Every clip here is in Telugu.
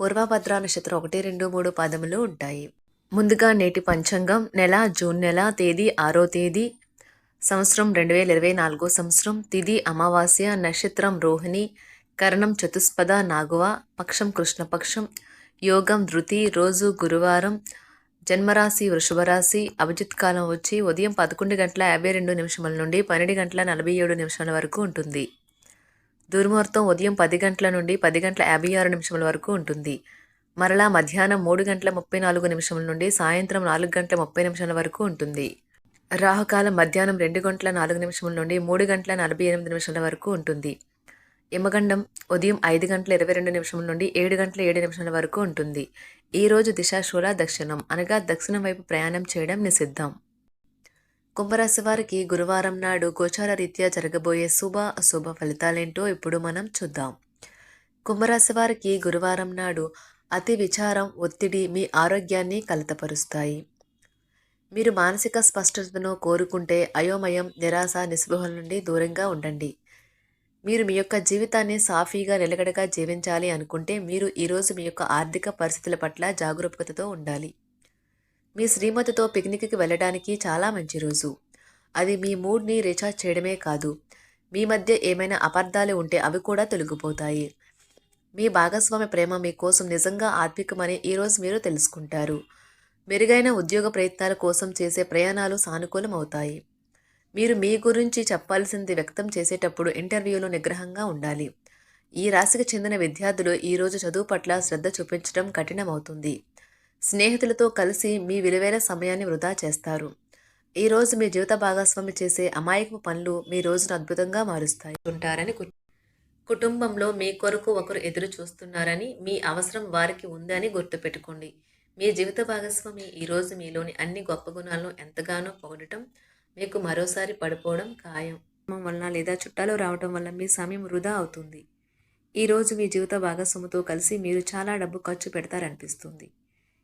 పూర్వభద్ర నక్షత్రం ఒకటి రెండు మూడు పాదములు ఉంటాయి. ముందుగా నేటి పంచాంగం నెల జూన్ నెల తేదీ ఆరో తేదీ సంవత్సరం రెండు వేల ఇరవై నాలుగో సంవత్సరం తిది అమావాస్య నక్షత్రం రోహిణి కరణం చతుస్పద నాగువ పక్షం కృష్ణపక్షం యోగం ధృతి రోజు గురువారం జన్మరాశి వృషభరాశి అభిజిత్ కాలం వచ్చి ఉదయం పదకొండు గంటల యాభై రెండు నిమిషముల నుండి పన్నెండు గంటల నలభై ఏడు నిమిషాల వరకు ఉంటుంది. దుర్ముహూర్తం ఉదయం పది గంటల నుండి పది గంటల యాభై ఆరు నిమిషముల వరకు ఉంటుంది. మరలా మధ్యాహ్నం మూడు గంటల ముప్పై నాలుగు నిమిషముల నుండి సాయంత్రం నాలుగు గంటల ముప్పై నిమిషాల వరకు ఉంటుంది. రాహుకాలం మధ్యాహ్నం రెండు గంటల నాలుగు నిమిషముల నుండి మూడు గంటల నలభై ఎనిమిది నిమిషాల వరకు ఉంటుంది. యమగండం ఉదయం ఐదు గంటల ఇరవై రెండు నిమిషముల నుండి ఏడు గంటల ఏడు నిమిషాల వరకు ఉంటుంది. ఈరోజు దిశాశూల దక్షిణం అనగా దక్షిణం వైపు ప్రయాణం చేయడం నిషిద్ధం. కుంభరాశి వారికి గురువారం నాడు గోచార రీత్యా జరగబోయే శుభ అశుభ ఫలితాలేంటో ఇప్పుడు మనం చూద్దాం. కుంభరాశి వారికి గురువారం నాడు అతి విచారం ఒత్తిడి మీ ఆరోగ్యాన్ని కలతపరుస్తాయి. మీరు మానసిక స్పష్టతను కోరుకుంటే అయోమయం నిరాశ నిస్పృహల నుండి దూరంగా ఉండండి. మీరు మీ యొక్క జీవితాన్ని సాఫీగా నిలకడగా జీవించాలి అనుకుంటే మీరు ఈరోజు మీ యొక్క ఆర్థిక పరిస్థితుల పట్ల జాగరూకతతో ఉండాలి. మీ శ్రీమతితో పిక్నిక్కి వెళ్ళడానికి చాలా మంచి రోజు. అది మీ మూడ్ని రీఛార్జ్ చేయడమే కాదు మీ మధ్య ఏమైనా అపార్థాలు ఉంటే అవి కూడా తొలగిపోతాయి. మీ భాగస్వామి ప్రేమ మీకోసం నిజంగా ఆత్మికమని ఈరోజు మీరు తెలుసుకుంటారు. మెరుగైన ఉద్యోగ ప్రయత్నాల కోసం చేసే ప్రయాణాలు సానుకూలం అవుతాయి మీరు మీ గురించి చెప్పాల్సింది వ్యక్తం చేసేటప్పుడు ఇంటర్వ్యూలో నిగ్రహంగా ఉండాలి. ఈ రాశికి చెందిన విద్యార్థులు ఈరోజు చదువు పట్ల శ్రద్ధ చూపించడం కఠినమవుతుంది. స్నేహితులతో కలిసి మీ విలువైన సమయాన్ని వృధా చేస్తారు. ఈ రోజు మీ జీవిత భాగస్వామి చేసే అమాయకపు పనులు మీ రోజును అద్భుతంగా మారుస్తాయి. ఉంటారని కుటుంబంలో మీ కొరకు ఒకరు ఎదురు చూస్తున్నారని మీ అవసరం వారికి ఉందని గుర్తుపెట్టుకోండి మీ జీవిత భాగస్వామి ఈరోజు మీలోని అన్ని గొప్ప గుణాలను ఎంతగానో పొగడటం మీకు మరోసారి పడిపోవడం ఖాయం. వలన లేదా చుట్టాలు రావటం వల్ల మీ సమయం వృధా అవుతుంది. ఈరోజు మీ జీవిత భాగస్వామితో కలిసి మీరు చాలా డబ్బు ఖర్చు పెడతారనిపిస్తుంది.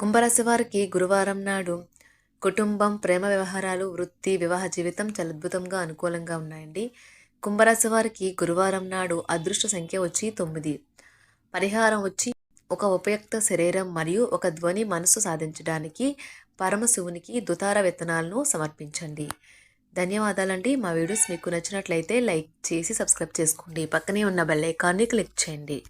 కుంభరాశి వారికి గురువారం నాడు కుటుంబం ప్రేమ వ్యవహారాలు వృత్తి వివాహ జీవితం చాలా అద్భుతంగా అనుకూలంగా ఉన్నాయండి. కుంభరాశి వారికి గురువారం నాడు అదృష్ట సంఖ్య వచ్చి తొమ్మిది. పరిహారం వచ్చి ఒక ఉపయుక్త శరీరం మరియు ఒక ధ్వని మనసు సాధించడానికి పరమశివునికి దుతార విత్తనాలను సమర్పించండి. ధన్యవాదాలండి. మా వీడియోస్ మీకు నచ్చినట్లయితే లైక్ చేసి సబ్స్క్రైబ్ చేసుకోండి. పక్కనే ఉన్న బెల్ ఐకాన్ని క్లిక్ చేయండి.